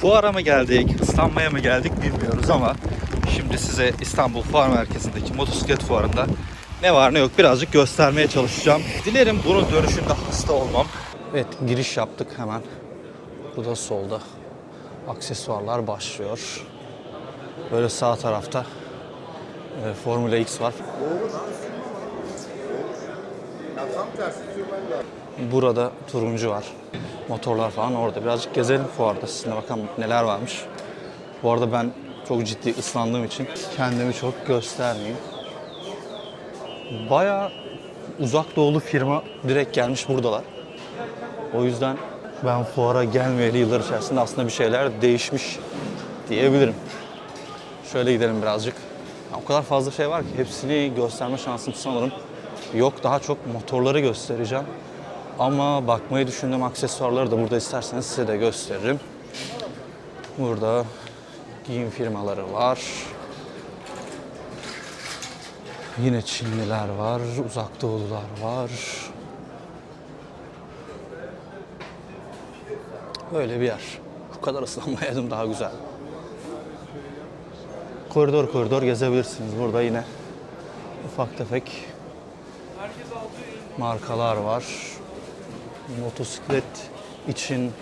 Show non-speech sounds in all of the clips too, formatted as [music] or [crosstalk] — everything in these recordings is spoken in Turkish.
Fuara mı geldik, ıslanmaya mı geldik bilmiyoruz ama şimdi size İstanbul Fuar Merkezi'ndeki motosiklet fuarında ne var ne yok birazcık göstermeye çalışacağım. Dilerim bunun dönüşünde hasta olmam. Evet giriş yaptık hemen. Burada solda aksesuarlar başlıyor. Böyle sağ tarafta e, Formula X var. Burada turuncu var. Motorlar falan orada. Birazcık gezelim fuarda. Sizinle bakalım neler varmış. Bu arada ben çok ciddi ıslandığım için kendimi çok göstermeyeyim. Baya uzak doğulu firma direkt gelmiş buradalar. O yüzden ben fuara gelmeyeli yıllar içerisinde aslında bir şeyler değişmiş diyebilirim. Şöyle gidelim birazcık. O kadar fazla şey var ki hepsini gösterme şansım sanırım yok. Daha çok motorları göstereceğim. Ama bakmayı düşündüğüm aksesuarları da burada isterseniz size de gösteririm. Burada giyim firmaları var. Yine Çinliler var, uzak doğulular var. Böyle bir yer. Bu kadar ıslanmayaydım daha güzel. Koridor koridor gezebilirsiniz. Burada yine ufak tefek markalar var. Motosiklet için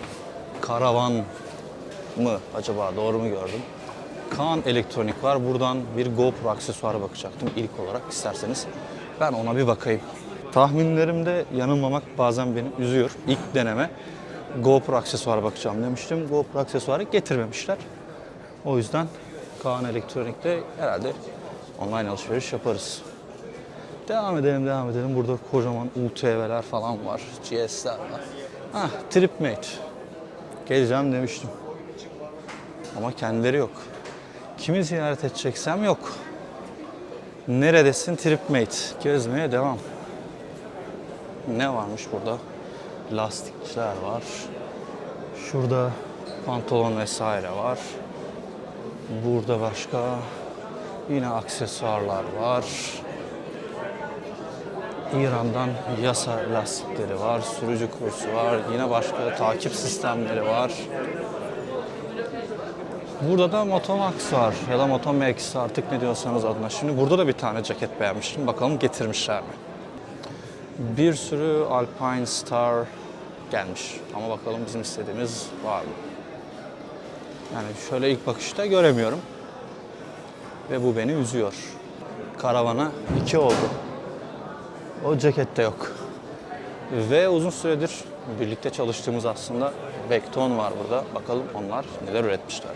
karavan mı acaba doğru mu gördüm? Kaan Elektronik var. Buradan bir GoPro aksesuarı bakacaktım ilk olarak isterseniz. Ben ona bir bakayım. Tahminlerimde yanılmamak bazen beni üzüyor. İlk deneme GoPro aksesuarı bakacağım demiştim. GoPro aksesuarı getirmemişler. O yüzden Kaan Elektronik'te herhalde online alışveriş yaparız. Devam edelim, devam edelim. Burada kocaman UTV'ler falan var. GS'ler var. Ah, Tripmate. Geleceğim demiştim. Ama kendileri yok. Kimi ziyaret edeceksem yok. Neredesin Tripmate? Gezmeye devam. Ne varmış burada? Lastikçiler var. Şurada pantolon vesaire var. Burada başka yine aksesuarlar var. İran'dan yasa lastikleri var, sürücü kursu var, yine başka takip sistemleri var. Burada da Motomax var ya da Motomax artık ne diyorsanız adına. Şimdi burada da bir tane ceket beğenmiştim. Bakalım getirmişler mi? Bir sürü Alpine Star gelmiş. Ama bakalım bizim istediğimiz var mı? Yani şöyle ilk bakışta göremiyorum. Ve bu beni üzüyor. Karavana iki oldu. O cekette yok. Ve uzun süredir birlikte çalıştığımız aslında Vecton var burada. Bakalım onlar neler üretmişler.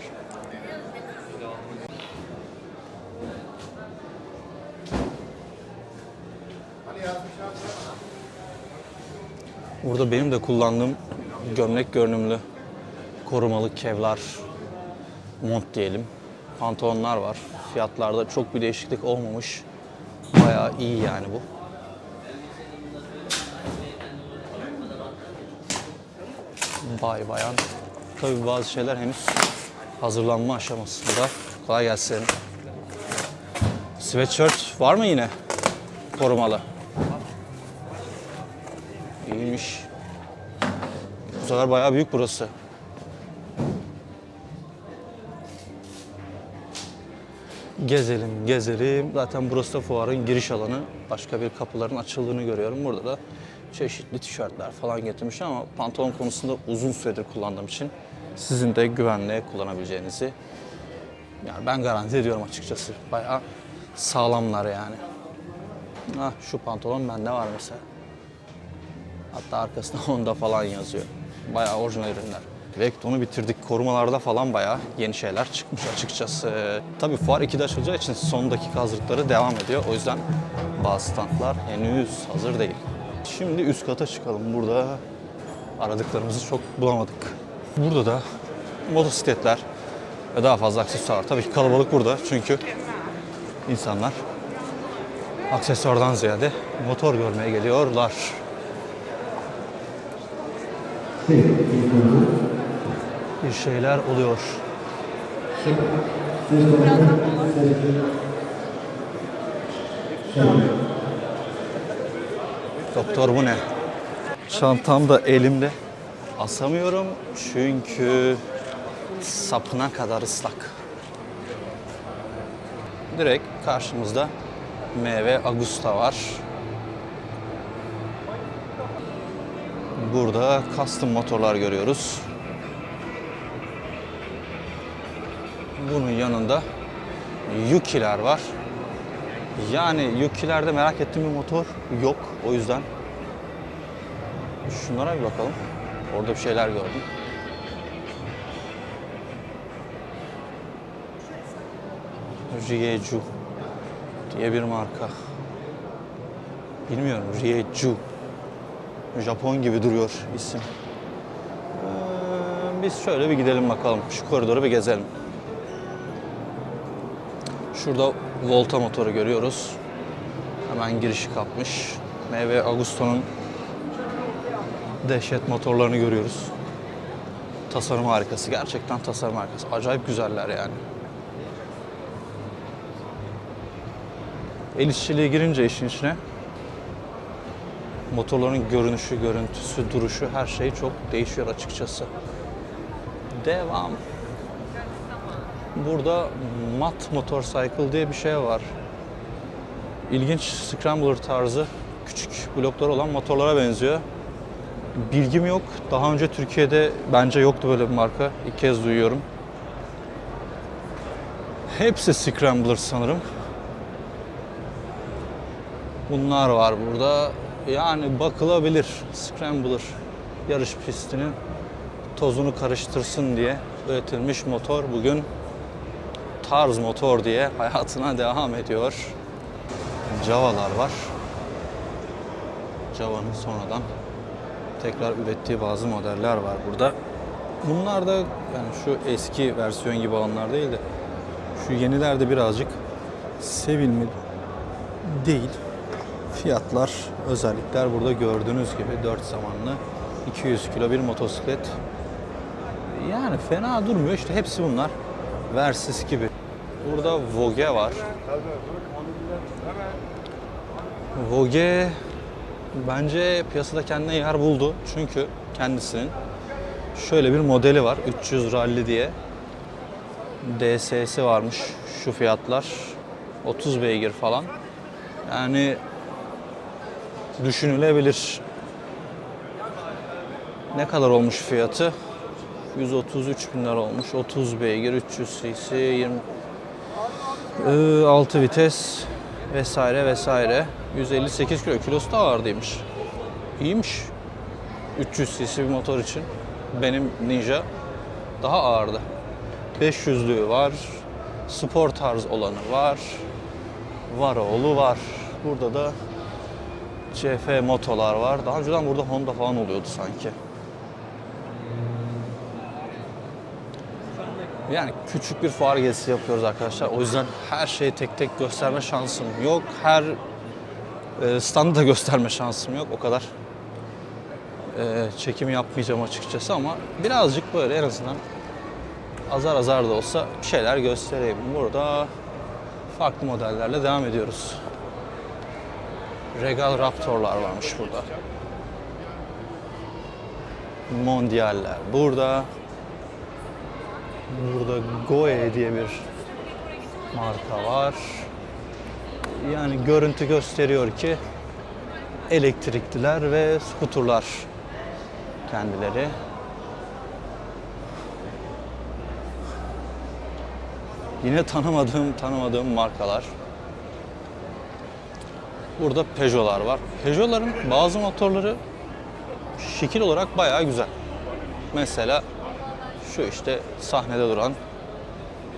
Burada benim de kullandığım gömlek görünümlü korumalı kevlar mont diyelim. Pantolonlar var. Fiyatlarda çok bir değişiklik olmamış. Bayağı iyi yani bu. Bay bayan. Tabii bazı şeyler henüz hazırlanma aşamasında. Kolay gelsin. Sweatshirt var mı yine? Korumalı. İyiymiş. Bu sefer bayağı büyük burası. Gezelim, gezelim. Zaten burası da fuarın giriş alanı. Başka bir kapıların açıldığını görüyorum. Burada da çeşitli tişörtler falan getirmiş ama pantolon konusunda uzun süredir kullandığım için sizin de güvenle kullanabileceğinizi yani ben garanti ediyorum açıkçası. Bayağı sağlamlar yani. Ah şu pantolon bende var mesela. Hatta arkasında Honda [laughs] falan yazıyor. Bayağı orijinal ürünler. Vecton'u bitirdik. Korumalarda falan bayağı yeni şeyler çıkmış açıkçası. Tabii fuar 2'de açılacağı için son dakika hazırlıkları devam ediyor. O yüzden bazı standlar henüz hazır değil. Şimdi üst kata çıkalım. Burada aradıklarımızı çok bulamadık. Burada da motosikletler ve daha fazla aksesuar. Tabii ki kalabalık burada çünkü insanlar aksesuardan ziyade motor görmeye geliyorlar. Bir şeyler oluyor. Doktor bu ne? Çantam da elimde. Asamıyorum çünkü sapına kadar ıslak. Direkt karşımızda meyve Agusta var. Burada custom motorlar görüyoruz. Bunun yanında Yuki'ler var. Yani Yuki'lerde merak ettiğim bir motor yok. O yüzden şunlara bir bakalım. Orada bir şeyler gördüm. Rieju diye bir marka. Bilmiyorum Rieju. Japon gibi duruyor isim. Ee, biz şöyle bir gidelim bakalım. Şu koridoru bir gezelim. Şurada Volta motoru görüyoruz. Hemen girişi kapmış. MV Agusto'nun dehşet motorlarını görüyoruz. Tasarım harikası. Gerçekten tasarım harikası. Acayip güzeller yani. El işçiliğe girince işin içine motorların görünüşü, görüntüsü, duruşu her şey çok değişiyor açıkçası. Devam. Burada mat motorcycle diye bir şey var. İlginç scrambler tarzı küçük bloklar olan motorlara benziyor. Bilgim yok. Daha önce Türkiye'de bence yoktu böyle bir marka. İlk kez duyuyorum. Hepsi scrambler sanırım. Bunlar var burada. Yani bakılabilir. Scrambler yarış pistinin tozunu karıştırsın diye üretilmiş motor bugün tarz motor diye hayatına devam ediyor. Java'lar var. Java'nın sonradan tekrar ürettiği bazı modeller var burada. Bunlar da yani şu eski versiyon gibi olanlar değil de şu yenilerde birazcık sevilmeli değil. Fiyatlar, özellikler burada gördüğünüz gibi 4 zamanlı 200 kilo bir motosiklet. Yani fena durmuyor işte hepsi bunlar. Versys gibi. Burada Vogue var. Vogue bence piyasada kendine yer buldu. Çünkü kendisinin şöyle bir modeli var. 300 Rally diye. DS'si varmış şu fiyatlar. 30 beygir falan. Yani düşünülebilir. Ne kadar olmuş fiyatı? 133 bin lira olmuş. 30 beygir, 300 cc, 20 ee, 6 vites vesaire vesaire. 158 kilo. Kilosu da ağırdıymış. İyiymiş. 300 cc bir motor için. Benim Ninja daha ağırdı. 500'lüğü var. Spor tarz olanı var. Varoğlu var. Burada da CF motolar var. Daha önceden burada Honda falan oluyordu sanki. Yani küçük bir fuar gezisi yapıyoruz arkadaşlar. O yüzden her şeyi tek tek gösterme şansım yok. Her e, standı da gösterme şansım yok. O kadar e, çekim yapmayacağım açıkçası ama birazcık böyle en azından azar azar da olsa bir şeyler göstereyim. Burada farklı modellerle devam ediyoruz. Regal Raptor'lar varmış burada. Mondialler burada. Burada Goe diye bir marka var. Yani görüntü gösteriyor ki elektrikliler ve skuturlar kendileri. Yine tanımadığım tanımadığım markalar. Burada Peugeot'lar var. Peugeot'ların bazı motorları şekil olarak bayağı güzel. Mesela şu işte sahnede duran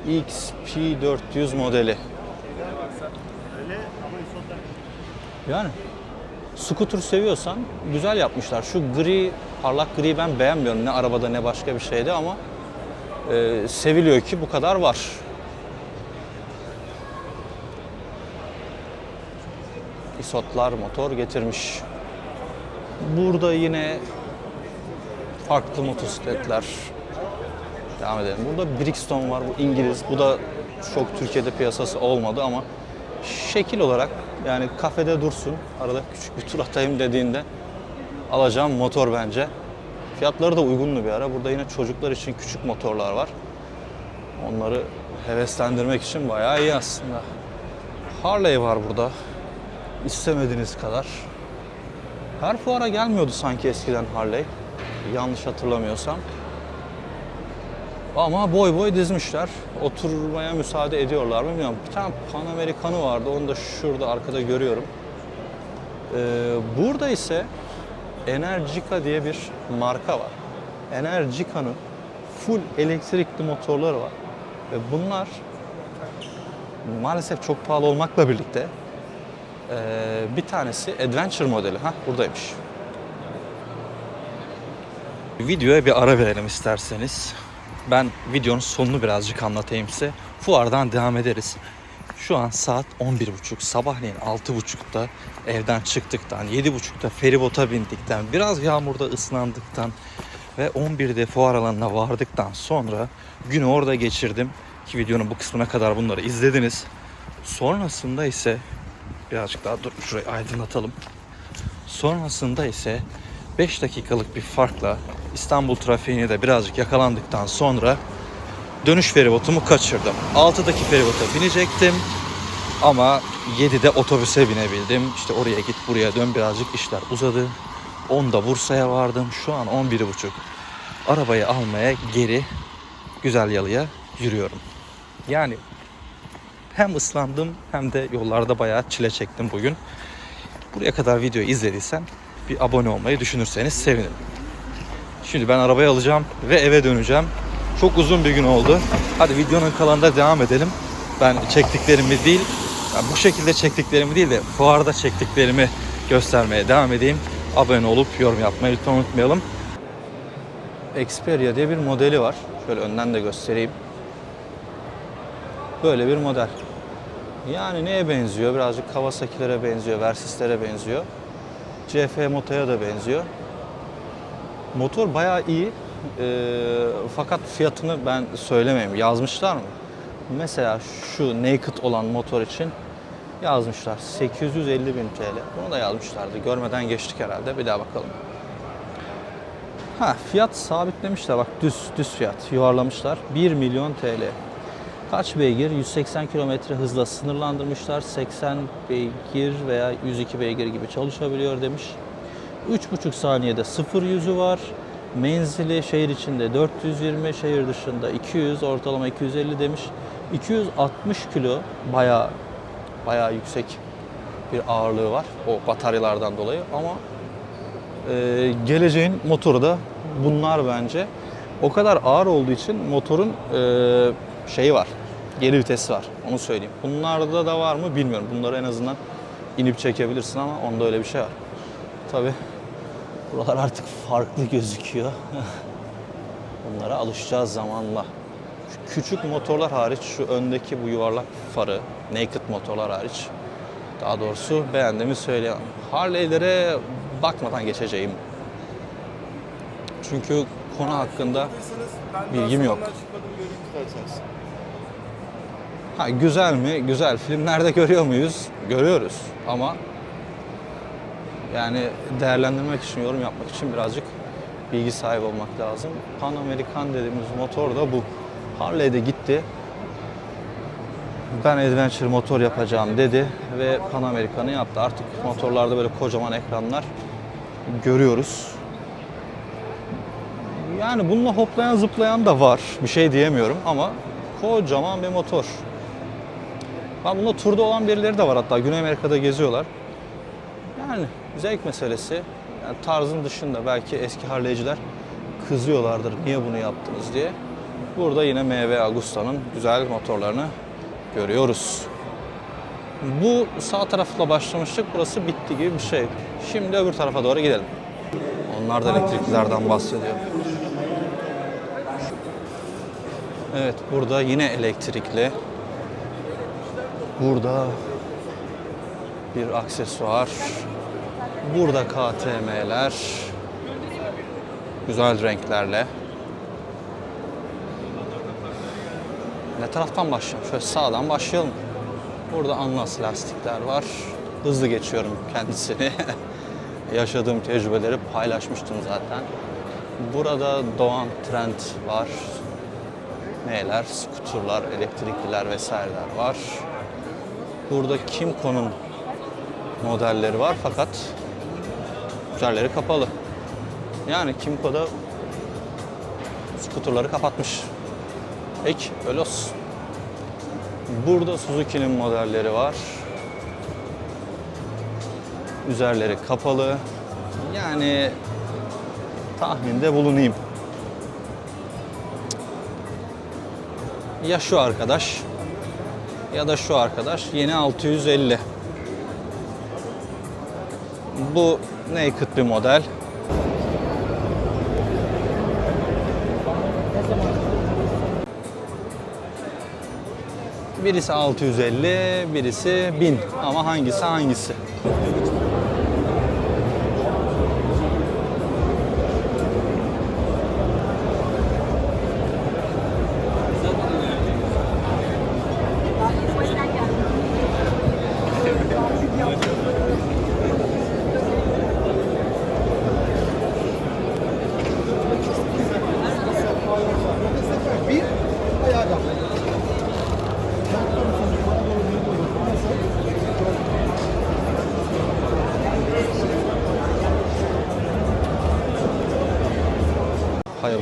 XP400 modeli. Yani scooter seviyorsan güzel yapmışlar. Şu gri, parlak gri ben beğenmiyorum. Ne arabada ne başka bir şeyde ama e, seviliyor ki bu kadar var. Isotlar motor getirmiş. Burada yine farklı motosikletler. Devam edelim. Burada Brixton var. Bu İngiliz. Bu da çok Türkiye'de piyasası olmadı ama şekil olarak yani kafede dursun. Arada küçük bir tur atayım dediğinde alacağım motor bence. Fiyatları da uygunlu bir ara. Burada yine çocuklar için küçük motorlar var. Onları heveslendirmek için bayağı iyi aslında. Harley var burada. İstemediğiniz kadar. Her fuara gelmiyordu sanki eskiden Harley. Yanlış hatırlamıyorsam. Ama boy boy dizmişler. Oturmaya müsaade ediyorlar mı bilmiyorum. Bir tane Pan Amerikanı vardı. Onu da şurada arkada görüyorum. Ee, burada ise Energica diye bir marka var. Energica'nın full elektrikli motorları var. Ve bunlar maalesef çok pahalı olmakla birlikte ee, bir tanesi Adventure modeli. Ha buradaymış. Videoya bir ara verelim isterseniz. Ben videonun sonunu birazcık anlatayım size. Fuardan devam ederiz. Şu an saat 11.30. Sabahleyin 6.30'da evden çıktıktan, 7.30'da feribota bindikten, biraz yağmurda ıslandıktan ve 11'de fuar alanına vardıktan sonra günü orada geçirdim. Ki videonun bu kısmına kadar bunları izlediniz. Sonrasında ise birazcık daha dur şurayı aydınlatalım. Sonrasında ise 5 dakikalık bir farkla İstanbul trafiğine de birazcık yakalandıktan sonra dönüş feribotumu kaçırdım. 6'daki feribota binecektim ama 7'de otobüse binebildim. İşte oraya git buraya dön birazcık işler uzadı. 10'da Bursa'ya vardım. Şu an 11.30. Arabayı almaya geri Güzel Yalı'ya yürüyorum. Yani hem ıslandım hem de yollarda bayağı çile çektim bugün. Buraya kadar videoyu izlediysen bir abone olmayı düşünürseniz sevinirim. Şimdi ben arabayı alacağım ve eve döneceğim. Çok uzun bir gün oldu. Hadi videonun kalanında devam edelim. Ben çektiklerimi değil, yani bu şekilde çektiklerimi değil de fuarda çektiklerimi göstermeye devam edeyim. Abone olup yorum yapmayı lütfen unutmayalım. Xperia diye bir modeli var. Şöyle önden de göstereyim. Böyle bir model. Yani neye benziyor? Birazcık Kawasaki'lere benziyor, Versys'lere benziyor. CF Moto'ya da benziyor. Motor bayağı iyi. Ee, fakat fiyatını ben söylemeyeyim. Yazmışlar mı? Mesela şu naked olan motor için yazmışlar. 850 bin TL. Bunu da yazmışlardı. Görmeden geçtik herhalde. Bir daha bakalım. Ha fiyat sabitlemişler bak düz düz fiyat yuvarlamışlar. 1 milyon TL. Kaç beygir? 180 km hızla sınırlandırmışlar. 80 beygir veya 102 beygir gibi çalışabiliyor demiş. 3,5 saniyede 0 yüzü var. Menzili şehir içinde 420, şehir dışında 200, ortalama 250 demiş. 260 kilo bayağı bayağı yüksek bir ağırlığı var o bataryalardan dolayı ama ee, geleceğin motoru da bunlar bence. O kadar ağır olduğu için motorun e, şeyi var. Geri vitesi var. Onu söyleyeyim. Bunlarda da var mı bilmiyorum. Bunları en azından inip çekebilirsin ama onda öyle bir şey var. Tabi buralar artık farklı gözüküyor. [laughs] Bunlara alışacağız zamanla. Şu küçük motorlar hariç şu öndeki bu yuvarlak farı, naked motorlar hariç daha doğrusu beğendiğimi söyleyemem. Harley'lere bakmadan geçeceğim. Çünkü konu hakkında bilgim yok. Ha, güzel mi? Güzel. Filmlerde görüyor muyuz? Görüyoruz. Ama yani değerlendirmek için, yorum yapmak için birazcık bilgi sahibi olmak lazım. Pan American dediğimiz motor da bu. Harley de gitti. Ben adventure motor yapacağım dedi ve Pan American'ı yaptı. Artık motorlarda böyle kocaman ekranlar görüyoruz. Yani bununla hoplayan zıplayan da var. Bir şey diyemiyorum ama kocaman bir motor. Ben bunda turda olan birileri de var hatta. Güney Amerika'da geziyorlar. Yani zevk meselesi. Yani tarzın dışında belki eski Harley'ciler kızıyorlardır niye bunu yaptınız diye. Burada yine MV Agusta'nın güzel motorlarını görüyoruz. Bu sağ tarafla başlamıştık. Burası bitti gibi bir şey. Şimdi öbür tarafa doğru gidelim. Onlar da elektriklilerden bahsediyor. Evet burada yine elektrikli. Burada bir aksesuar. Burada KTM'ler. Güzel renklerle. Ne taraftan başlayalım? Şöyle sağdan başlayalım. Burada Anlas lastikler var. Hızlı geçiyorum kendisini. [laughs] Yaşadığım tecrübeleri paylaşmıştım zaten. Burada Doğan Trend var. neler? Skuturlar, elektrikliler vesaireler var. Burada Kimco'nun modelleri var fakat üzerleri kapalı. Yani Kimco'da skuturları kapatmış. Peki öyle. Burada Suzuki'nin modelleri var. Üzerleri kapalı. Yani tahminde bulunayım. Ya şu arkadaş ya da şu arkadaş yeni 650. Bu naked bir model. Birisi 650, birisi 1000. Ama hangisi hangisi?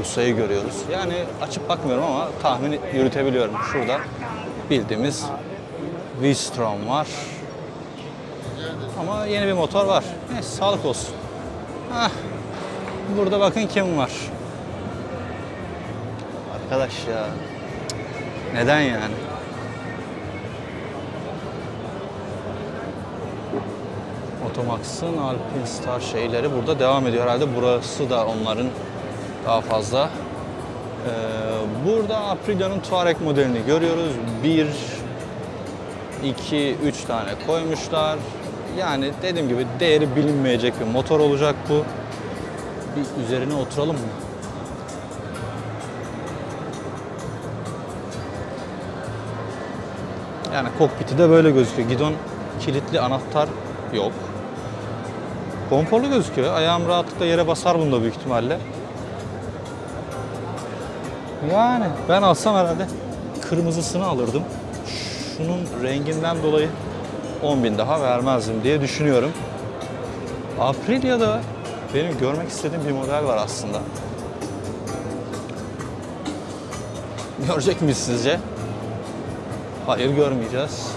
Hayabusa'yı görüyoruz. Yani açıp bakmıyorum ama tahmin yürütebiliyorum. Şurada bildiğimiz V-Strom var. Ama yeni bir motor var. Neyse sağlık olsun. Hah. Burada bakın kim var. Arkadaş ya. Neden yani? Otomax'ın Alpine Star şeyleri burada devam ediyor herhalde. Burası da onların daha fazla. Ee, burada Aprilia'nın Touareg modelini görüyoruz. Bir, iki, üç tane koymuşlar. Yani dediğim gibi değeri bilinmeyecek bir motor olacak bu. Bir üzerine oturalım mı? Yani kokpiti de böyle gözüküyor. Gidon kilitli anahtar yok. Konforlu gözüküyor. Ayağım rahatlıkla yere basar bunda büyük ihtimalle. Yani ben alsam herhalde kırmızısını alırdım. Şunun renginden dolayı 10 bin daha vermezdim diye düşünüyorum. Aprilia'da benim görmek istediğim bir model var aslında. Görecek miyiz sizce? Hayır görmeyeceğiz.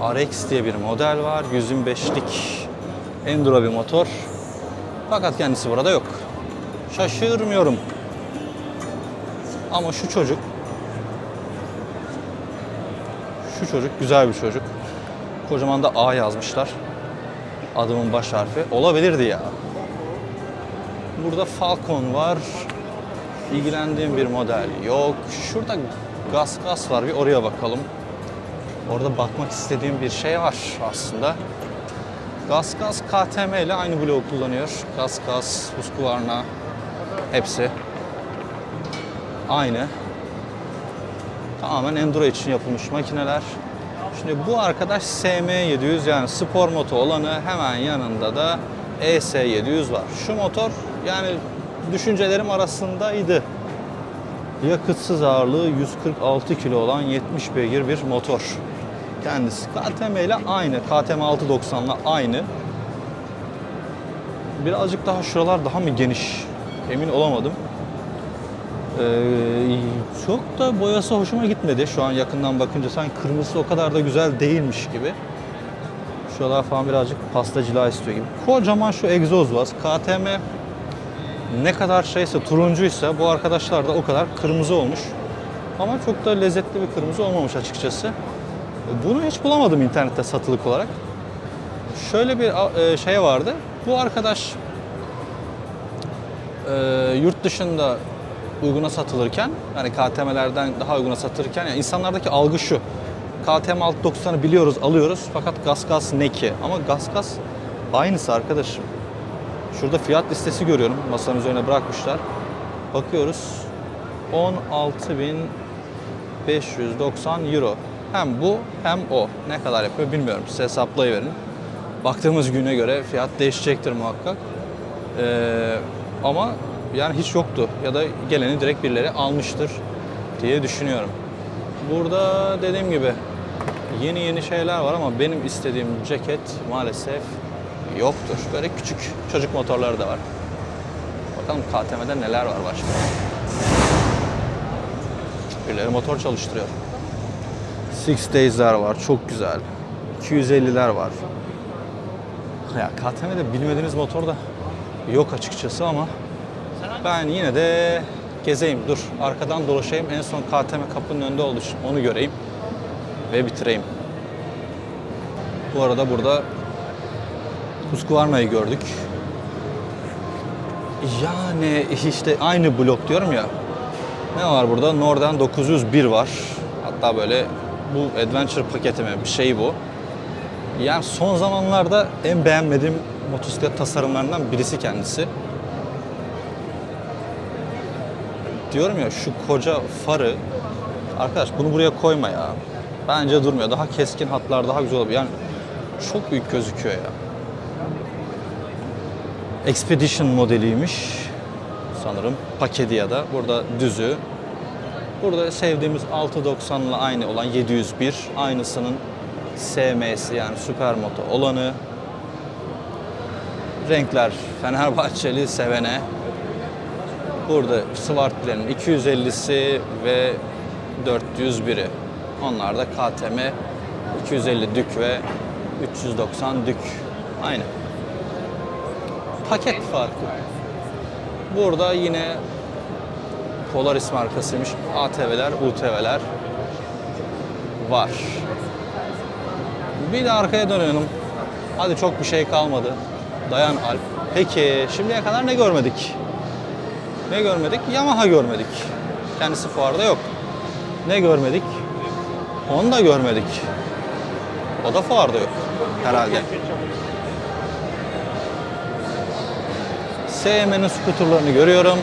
RX diye bir model var. 125'lik enduro bir motor. Fakat kendisi burada yok. Şaşırmıyorum. Ama şu çocuk şu çocuk güzel bir çocuk. Kocaman da A yazmışlar. Adımın baş harfi. Olabilirdi ya. Burada Falcon var. İlgilendiğim bir model yok. Şurada Gas Gas var. Bir oraya bakalım. Orada bakmak istediğim bir şey var aslında. Gas Gas KTM ile aynı bloğu kullanıyor. Gas Gas, Husqvarna hepsi aynı. Tamamen enduro için yapılmış makineler. Şimdi bu arkadaş SM700 yani spor moto olanı hemen yanında da ES700 var. Şu motor yani düşüncelerim arasındaydı. Yakıtsız ağırlığı 146 kilo olan 70 beygir bir motor. Kendisi KTM ile aynı. KTM 690 ile aynı. Birazcık daha şuralar daha mı geniş? Emin olamadım. Ee, çok da boyası hoşuma gitmedi şu an yakından bakınca. Sanki kırmızısı o kadar da güzel değilmiş gibi. Şuralar falan birazcık pasta istiyor gibi. Kocaman şu egzoz var. KTM ne kadar şeyse turuncuysa bu arkadaşlar da o kadar kırmızı olmuş. Ama çok da lezzetli bir kırmızı olmamış açıkçası. Bunu hiç bulamadım internette satılık olarak. Şöyle bir e, şey vardı. Bu arkadaş e, yurt dışında uyguna satılırken yani KTM'lerden daha uyguna satılırken yani insanlardaki algı şu. KTM 690'ı biliyoruz, alıyoruz fakat gaz ne ki? Ama gaz aynısı arkadaşım. Şurada fiyat listesi görüyorum. Masanın üzerine bırakmışlar. Bakıyoruz. 16.590 euro. Hem bu hem o. Ne kadar yapıyor bilmiyorum. Size hesaplayıverin. Baktığımız güne göre fiyat değişecektir muhakkak. Ee, ama yani hiç yoktu ya da geleni direkt birileri almıştır diye düşünüyorum. Burada dediğim gibi yeni yeni şeyler var ama benim istediğim ceket maalesef yoktur. Böyle küçük çocuk motorları da var. Bakalım KTM'de neler var başka. Birileri motor çalıştırıyor. Six Days'ler var. Çok güzel. 250'ler var. Ya KTM'de bilmediğiniz motor da yok açıkçası ama ben yine de gezeyim. Dur arkadan dolaşayım. En son KTM kapının önünde olduğu onu göreyim ve bitireyim. Bu arada burada Husqvarna'yı gördük. Yani işte aynı blok diyorum ya. Ne var burada? Norden 901 var. Hatta böyle bu Adventure paketi mi bir şey bu. Yani son zamanlarda en beğenmediğim motosiklet tasarımlarından birisi kendisi. Diyorum ya şu koca farı arkadaş bunu buraya koyma ya. Bence durmuyor. Daha keskin hatlar daha güzel olabilir. Yani çok büyük gözüküyor ya. Expedition modeliymiş sanırım. Paketi ya da burada düzü. Burada sevdiğimiz 690 ile aynı olan 701 aynısının SM'si yani Supermoto olanı. Renkler Fenerbahçeli sevene. Burada Swartle'nin 250'si ve 401'i. Onlar da KTM 250 dük ve 390 dük. Aynı. Paket farkı. Burada yine Polaris markasıymış. ATV'ler, UTV'ler var. Bir de arkaya dönelim. Hadi çok bir şey kalmadı. Dayan Alp. Peki şimdiye kadar ne görmedik? Ne görmedik? Yamaha görmedik. Kendisi fuarda yok. Ne görmedik? Honda görmedik. O da fuarda yok herhalde. SM'nin skuterlarını görüyorum.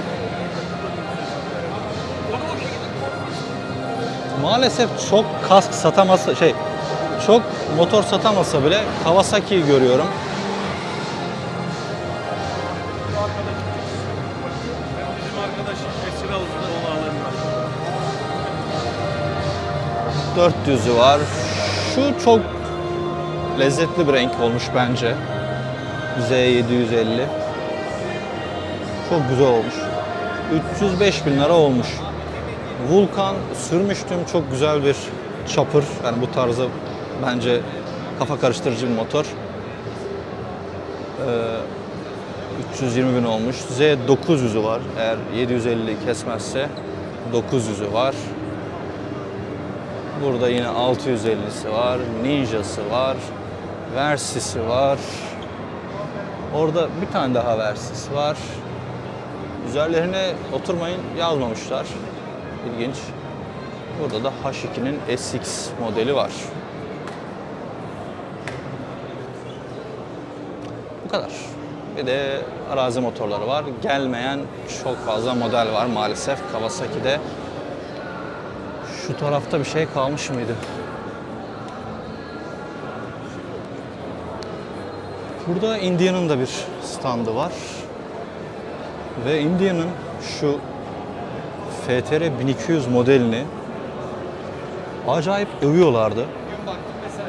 Maalesef çok kask satamasa şey çok motor satamasa bile Kawasaki'yi görüyorum. 400'ü var. Şu çok lezzetli bir renk olmuş bence. Z750. Çok güzel olmuş. 305 bin lira olmuş. Vulkan sürmüştüm. Çok güzel bir chopper. Yani bu tarzı bence kafa karıştırıcı bir motor. Ee, 320 bin olmuş. Z900'ü var. Eğer 750 kesmezse 900'ü var. Burada yine 650'si var, Ninja'sı var, Versi'si var. Orada bir tane daha Versi'si var. Üzerlerine oturmayın yazmamışlar. İlginç. Burada da H2'nin SX modeli var. Bu kadar. Bir de arazi motorları var. Gelmeyen çok fazla model var maalesef Kawasaki'de. Şu tarafta bir şey kalmış mıydı? Burada Indian'ın da bir standı var. Ve Indian'ın şu FTR 1200 modelini acayip övüyorlardı.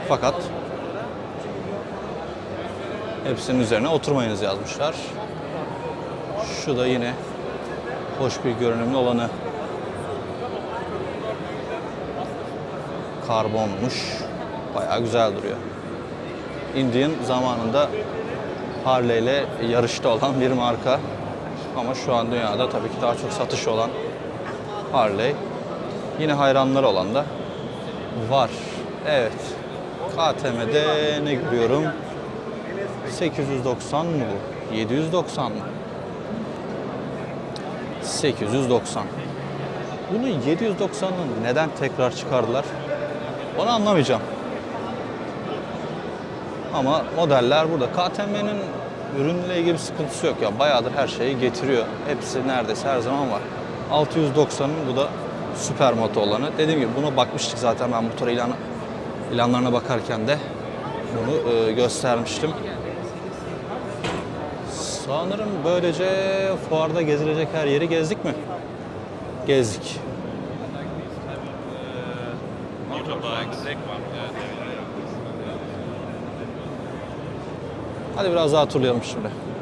Fakat hepsinin üzerine oturmayınız yazmışlar. Şu da yine hoş bir görünümlü olanı. Karbonmuş. Bayağı güzel duruyor. Indian zamanında Harley ile yarışta olan bir marka. Ama şu an dünyada tabii ki daha çok satış olan Harley. Yine hayranları olan da var. Evet. KTM'de ne görüyorum? 890 mı bu? 790 mı? 890. Bunu 790'ı neden tekrar çıkardılar? Onu anlamayacağım. Ama modeller burada. KTM'nin ürünle ilgili bir sıkıntısı yok ya. Bayağıdır her şeyi getiriyor. Hepsi neredeyse her zaman var. 690'ın bu da süper moto olanı. Dediğim gibi buna bakmıştık zaten ben motor ilanı, ilanlarına bakarken de bunu e, göstermiştim. Sanırım böylece fuarda gezilecek her yeri gezdik mi? Gezdik. Hadi biraz daha turlayalım şimdi.